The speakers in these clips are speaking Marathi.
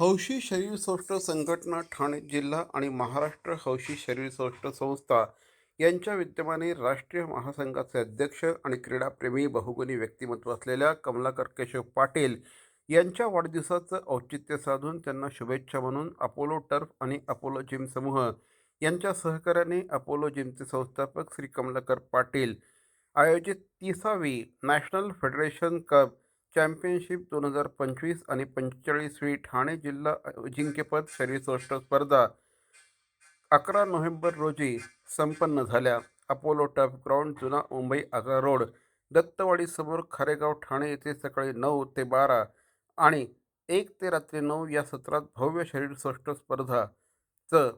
हौशी शरीरसौष्ठ संघटना ठाणे जिल्हा आणि महाराष्ट्र हौशी शरीरसौष्ठ संस्था यांच्या विद्यमाने राष्ट्रीय महासंघाचे अध्यक्ष आणि क्रीडाप्रेमी बहुगुणी व्यक्तिमत्व असलेल्या कमलाकर केशव पाटील यांच्या वाढदिवसाचं औचित्य साधून त्यांना शुभेच्छा म्हणून अपोलो टर्फ आणि अपोलो जिम समूह यांच्या सहकार्याने अपोलो जिमचे संस्थापक श्री कमलाकर पाटील आयोजित तिसावी नॅशनल फेडरेशन कप चॅम्पियनशिप दोन हजार पंचवीस आणि पंचेचाळीसवी ठाणे जिल्हा अजिंक्यपद शरीरसौष्ठ स्पर्धा. अकरा नोव्हेंबर रोजी संपन्न झाल्या. अपोलो टफ ग्राउंड जुना मुंबई आग्रा रोड दत्तवाडीसमोर खारेगाव ठाणे येथे सकाळी नऊ ते बारा आणि एक ते रात्री नऊ या सत्रात भव्य शरीरसौष्ठ स्पर्धाचं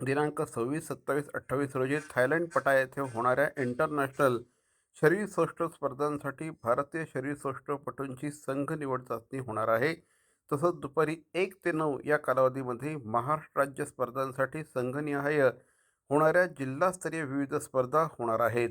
दिनांक सव्वीस सत्तावीस अठ्ठावीस रोजी थायलंड पटा येथे होणाऱ्या इंटरनॅशनल शरीरसृष्ट स्पर्धांसाठी भारतीय शरीरसृष्टपटूंची संघ निवड चाचणी होणार आहे. तसंच दुपारी एक ते नऊ या कालावधीमध्ये महाराष्ट्र राज्य स्पर्धांसाठी संघनिहाय होणाऱ्या जिल्हास्तरीय विविध स्पर्धा होणार आहेत.